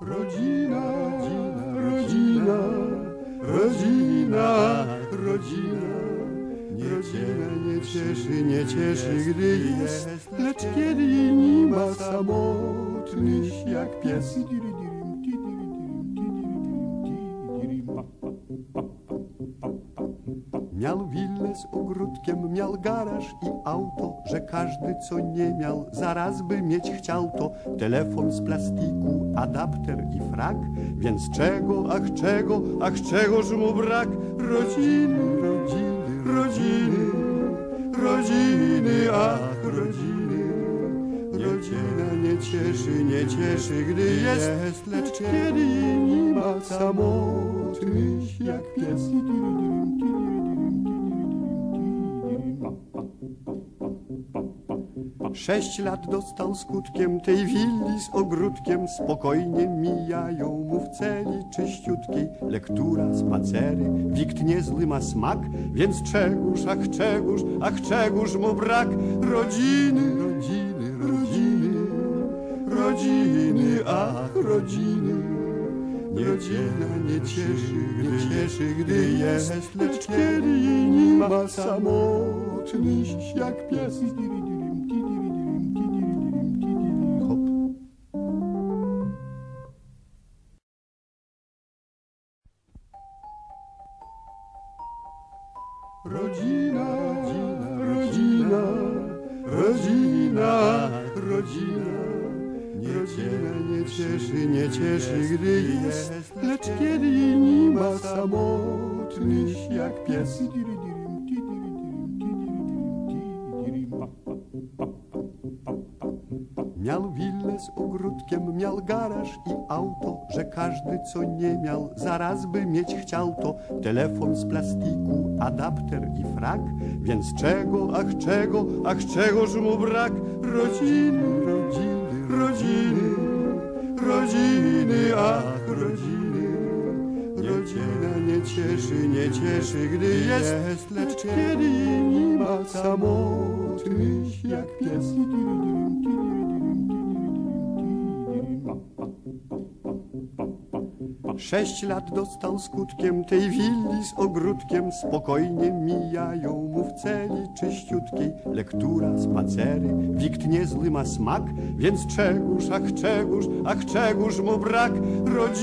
Rodzina, rodzina, rodzina, rodzina. Rodzina nie cieszy, nie cieszy, gdy jest, lecz kiedy nie ma samotny jak pies. Miał willę z ogródkiem, miał garaż i auto, że każdy co nie miał, zaraz by mieć chciał to. Telefon z plastiku, adapter i frak, więc czego, ach czego, ach czegoż mu brak? Rodziny, rodziny, rodziny, rodziny, ach rodziny. Rodzina nie cieszy, nie cieszy, gdy jest, lecz kiedy nie ma samotny jak pies. Sześć lat dostał skutkiem tej willi z ogródkiem Spokojnie mijają mu w celi czyściutkiej Lektura, spacery, wikt niezły ma smak Więc czegóż, ach czegóż, ach czegóż mu brak? Rodziny, rodziny, rodziny Rodziny, ach rodziny. Rodzina nie cieszy, nie cieszy, gdy jest Lecz kiedy jej nie ma samotny jak pies. Rodzina, rodzina, rodzina, rodzina. Nie cieszy, nie cieszy, gdy jest, lecz kiedy nie ma samotny jak pies. Miał willę z ogródkiem, miał garaż i auto, że każdy co nie miał, zaraz by mieć chciał to. Telefon z plastiku, adapter i frak, więc czego, ach czego, ach czegoż mu brak? Rodziny, rodziny, rodziny, rodziny, ach rodziny. Rodzina nie cieszy, nie cieszy, gdy jest, lecz kiedy nie ma samotny jak pies. Sześć lat dostał skutkiem tej willi z ogródkiem Spokojnie mijają mu w celi czyściutkiej Lektura, spacery, wikt niezły ma smak Więc czegóż, ach czegóż, ach czegóż mu brak? Rodzina